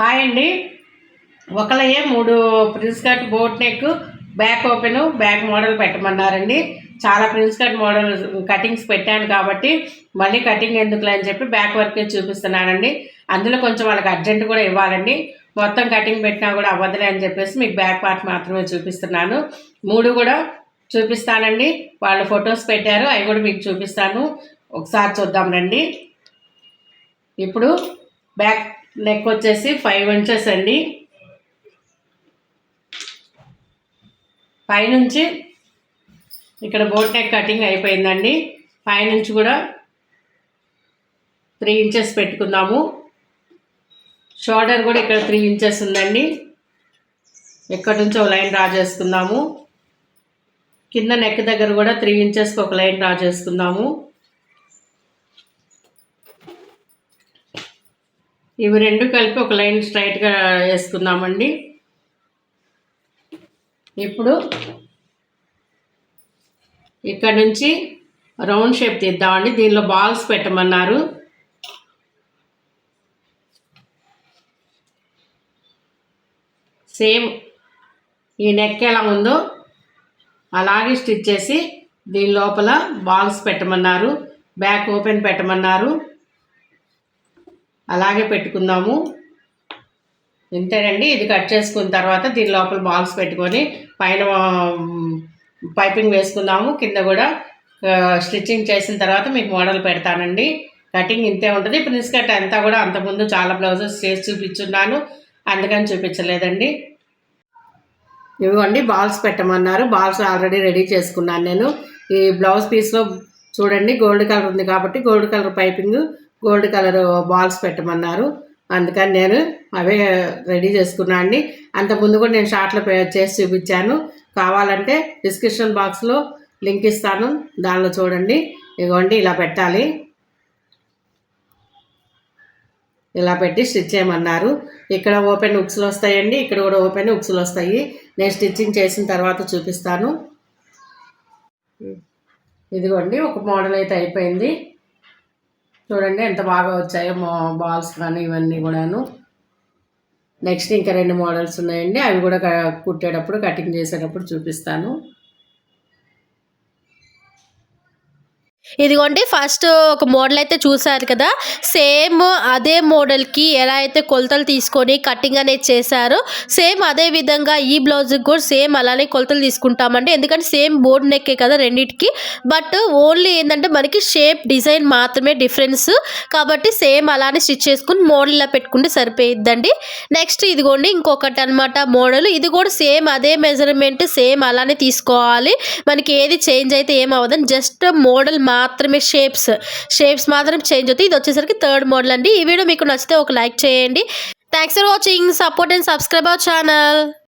Hi అండి. ఒకలయే మూడు prince cut boat neck back open back model పెట్టమన్నారండి. చాలా ప్రిన్స్ కట్ మోడల్ కటింగ్స్ పెట్టాను కాబట్టి మళ్ళీ కటింగ్ ఎందుకులే అని చెప్పి బ్యాక్ వర్కే చూపిస్తున్నానండి. అందులో కొంచెం వాళ్ళకి అర్జెంట్ కూడా ఇవ్వాలండి. మొత్తం కటింగ్ పెట్టినా కూడా అవ్వదులే అని చెప్పేసి మీకు బ్యాక్ పార్ట్ మాత్రమే చూపిస్తున్నాను. మూడు కూడా చూపిస్తానండి. వాళ్ళు ఫొటోస్ పెట్టారు అవి కూడా మీకు చూపిస్తాను. ఒకసారి చూద్దాం రండి. ఇప్పుడు బ్యాక్ నెక్ వచ్చేసి ఫైవ్ ఇంచెస్ అండి. పైనుంచి ఇక్కడ బోట్ నెక్ కటింగ్ అయిపోయిందండి. పైనుంచి కూడా త్రీ ఇంచెస్ పెట్టుకుందాము. షోల్డర్ కూడా ఇక్కడ త్రీ ఇంచెస్ ఉందండి. ఎక్కడి నుంచో ఒక లైన్ డ్రా చేసుకుందాము. కింద నెక్ దగ్గర కూడా త్రీ ఇంచెస్కి ఒక లైన్ డ్రా చేసుకుందాము. ఇవి రెండు కలిపి ఒక లైన్ స్ట్రైట్గా వేసుకుందామండి. ఇప్పుడు ఇక్కడ నుంచి రౌండ్ షేప్ తీద్దామండి. దీనిలో బాల్స్ పెట్టమన్నారు. సేమ్ ఈ నెక్ ఎలా ఉందో అలాగే స్టిచ్ చేసి దీని లోపల బాల్స్ పెట్టమన్నారు. బ్యాక్ ఓపెన్ పెట్టమన్నారు. అలాగే పెట్టుకుందాము. ఇంతేనండి. ఇది కట్ చేసుకున్న తర్వాత దీని లోపల బాల్స్ పెట్టుకొని పైన పైపింగ్ వేసుకుందాము. కింద కూడా స్టిచ్చింగ్ చేసిన తర్వాత మీకు మోడల్ పెడతానండి. కటింగ్ ఇంతే ఉంటుంది. ప్రిన్స్ కట్ అంతా కూడా అంతకుముందు చాలా బ్లౌజెస్ చేసి చూపించున్నాను. అందుకని చూపించలేదండి. ఇవ్వండి బాల్స్ పెట్టమన్నారు. బాల్స్ ఆల్రెడీ రెడీ చేసుకున్నాను నేను. ఈ బ్లౌజ్ పీస్లో చూడండి గోల్డ్ కలర్ ఉంది కాబట్టి gold colour piping gold colour balls పెట్టమన్నారు. అందుకని నేను అవే రెడీ చేసుకున్నాను అండి. అంతకుముందు కూడా నేను షార్ట్లో చేసి చూపించాను. కావాలంటే డిస్క్రిప్షన్ బాక్స్లో లింక్ ఇస్తాను. దానిలో చూడండి. ఇదిగోండి ఇలా పెట్టాలి. ఇలా పెట్టి స్టిచ్ చేయమన్నారు. ఇక్కడ ఓపెన్ ఉక్స్లు వస్తాయండి. ఇక్కడ కూడా ఓపెన్ ఉక్స్లు వస్తాయి. నేను స్టిచ్చింగ్ చేసిన తర్వాత చూపిస్తాను. ఇదిగోండి ఒక మోడల్ అయితే అయిపోయింది. చూడండి ఎంత బాగా వచ్చాయో బాల్స్ కానీ ఇవన్నీ కూడాను. నెక్స్ట్ ఇంకా రెండు మోడల్స్ ఉన్నాయండి. అవి కూడా కుట్టేటప్పుడు కటింగ్ చేసేటప్పుడు చూపిస్తాను. ఇదిగోండి ఫస్ట్ ఒక మోడల్ అయితే చూసారు కదా. సేమ్ అదే మోడల్కి ఎలా అయితే కొలతలు తీసుకొని కటింగ్ అనేది చేశారో సేమ్ అదే విధంగా ఈ బ్లౌజ్కి కూడా సేమ్ అలానే కొలతలు తీసుకుంటామండి. ఎందుకంటే సేమ్ బోర్డ్ నెక్కే కదా రెండింటికి. బట్ ఓన్లీ ఏంటంటే మనకి షేప్ డిజైన్ మాత్రమే డిఫరెన్స్ కాబట్టి సేమ్ అలానే స్టిచ్ చేసుకుని మోడల్ ఇలా పెట్టుకుంటే సరిపోయిద్దండి. నెక్స్ట్ ఇదిగోండి ఇంకొకటి అనమాట మోడల్ ఇది కూడా సేమ్ అదే మెజర్మెంట్ సేమ్ అలానే తీసుకోవాలి. మనకి ఏది చేంజ్ అయితే ఏమవ్వదని జస్ట్ మోడల్ మా మాత్రమే షేప్స్ షేప్స్ మాత్రం చేంజ్ అవుతాయి. ఇది వచ్చేసరికి థర్డ్ మోడల్ అండి. ఈ వీడియో మీకు నచ్చితే ఒక లైక్ చేయండి. Thanks for watching support and subscribe our channel